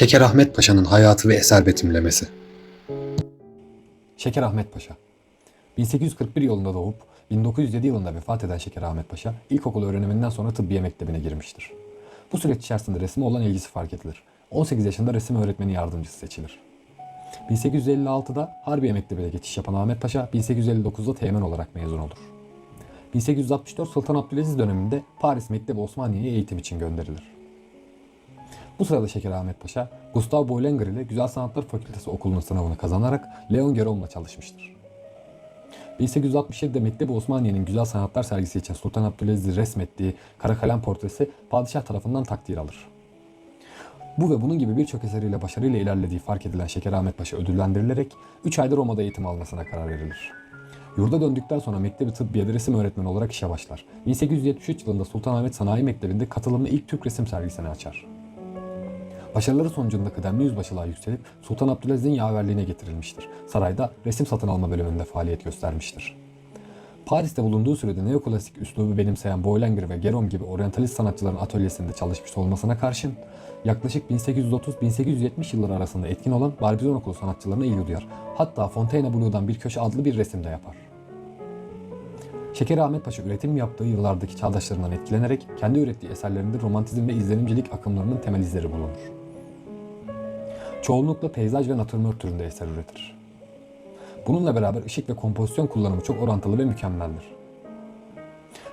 Şeker Ahmet Paşa'nın hayatı ve eser betimlemesi. Şeker Ahmet Paşa 1841 yılında doğup 1907 yılında vefat eden Şeker Ahmet Paşa ilkokul öğreniminden sonra tıbbiye mektebine girmiştir. Bu süreç içerisinde resme olan ilgisi fark edilir. 18 yaşında resim öğretmeni yardımcısı seçilir. 1856'da Harbiye Mektebi'ne geçiş yapan Ahmet Paşa 1859'da teğmen olarak mezun olur. 1864 Sultan Abdülaziz döneminde Paris Mektebi Osmaniye'ye eğitim için gönderilir. Bu sırada Şeker Ahmet Paşa, Gustav Boulanger ile Güzel Sanatlar Fakültesi Okulu'nun sınavını kazanarak Leon Gerom'la çalışmıştır. 1867'de Mektebi Osmaniye'nin Güzel Sanatlar sergisi için Sultan Abdülaziz'i resmettiği kara kalem portresi padişah tarafından takdir alır. Bu ve bunun gibi birçok eseriyle başarıyla ilerlediği fark edilen Şeker Ahmet Paşa ödüllendirilerek 3 ayda Roma'da eğitim almasına karar verilir. Yurda döndükten sonra Mektebi Tıbbiye'de resim öğretmeni olarak işe başlar. 1873 yılında Sultanahmet Sanayi Mektebi'nde katılımlı ilk Türk resim sergisini açar. Başarıları sonucunda kıdemli yüzbaşılığa yükselip Sultan Abdülaziz'in yaverliğine getirilmiştir. Sarayda resim satın alma bölümünde faaliyet göstermiştir. Paris'te bulunduğu sürede neoklasik üslubu benimseyen Boulanger ve Gerome gibi oryantalist sanatçıların atölyesinde çalışmış olmasına karşın yaklaşık 1830-1870 yılları arasında etkin olan Barbizon Okulu sanatçılarına ilgi duyar. Hatta Fontainebleau'dan bir köşe adlı bir resim de yapar. Şeker Ahmet Paşa üretim yaptığı yıllardaki çağdaşlarından etkilenerek kendi ürettiği eserlerinde romantizm ve izlenimcilik akımlarının temel izleri bulunur. Çoğunlukla peyzaj ve natürmort türünde eser üretir. Bununla beraber ışık ve kompozisyon kullanımı çok orantılı ve mükemmeldir.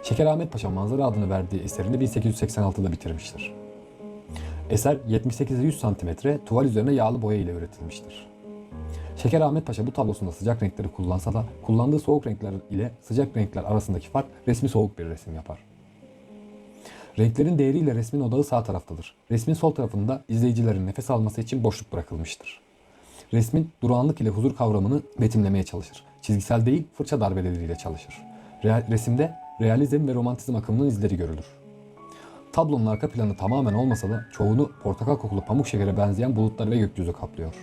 Şeker Ahmet Paşa manzara adını verdiği eserini 1886'da bitirmiştir. Eser 78'e 100 cm tuval üzerine yağlı boya ile üretilmiştir. Şeker Ahmet Paşa bu tablosunda sıcak renkleri kullansa da kullandığı soğuk renkler ile sıcak renkler arasındaki fark resmi soğuk bir resim yapar. Renklerin değeriyle resmin odağı sağ taraftadır. Resmin sol tarafında izleyicilerin nefes alması için boşluk bırakılmıştır. Resmin durağanlık ile huzur kavramını betimlemeye çalışır. Çizgisel değil, fırça darbeleriyle çalışır. Real- resimde realizm ve romantizm akımının izleri görülür. Tablonun arka planı tamamen olmasa da çoğunu portakal kokulu pamuk şekere benzeyen bulutlar ve gökyüzü kaplıyor.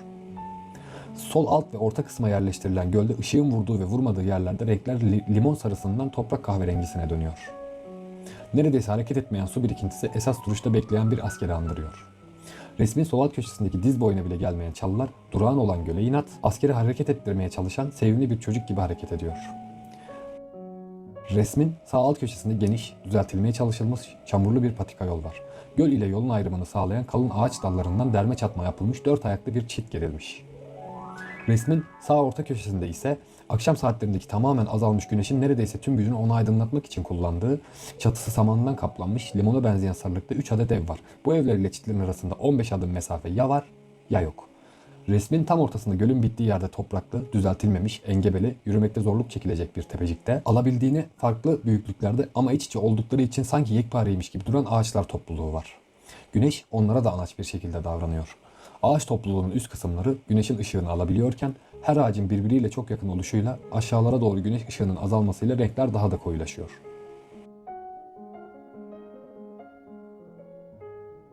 Sol alt ve orta kısma yerleştirilen gölde ışığın vurduğu ve vurmadığı yerlerde renkler li- limon sarısından toprak kahverengisine dönüyor. Neredeyse hareket etmeyen su birikintisi esas duruşta bekleyen bir askeri andırıyor. Resmin sol alt köşesindeki diz boyuna bile gelmeyen çalılar durağan olan göle inat, askeri hareket ettirmeye çalışan sevimli bir çocuk gibi hareket ediyor. Resmin sağ alt köşesinde geniş, düzeltilmeye çalışılmış çamurlu bir patika yol var. Göl ile yolun ayrımını sağlayan kalın ağaç dallarından derme çatma yapılmış dört ayaklı bir çit gerilmiş. Resmin sağ orta köşesinde ise akşam saatlerindeki tamamen azalmış güneşin neredeyse tüm gücünü onu aydınlatmak için kullandığı çatısı samandan kaplanmış limona benzeyen sarılıkta 3 adet ev var. Bu evler ile çitlerin arasında 15 adım mesafe ya var ya yok. Resmin tam ortasında gölün bittiği yerde topraklı, düzeltilmemiş, engebeli, yürümekte zorluk çekilecek bir tepecikte alabildiğini farklı büyüklüklerde ama iç içe oldukları için sanki yekpareymiş gibi duran ağaçlar topluluğu var. Güneş onlara da anaç bir şekilde davranıyor. Ağaç topluluğunun üst kısımları güneşin ışığını alabiliyorken her ağacın birbiriyle çok yakın oluşuyla aşağılara doğru güneş ışığının azalmasıyla renkler daha da koyulaşıyor.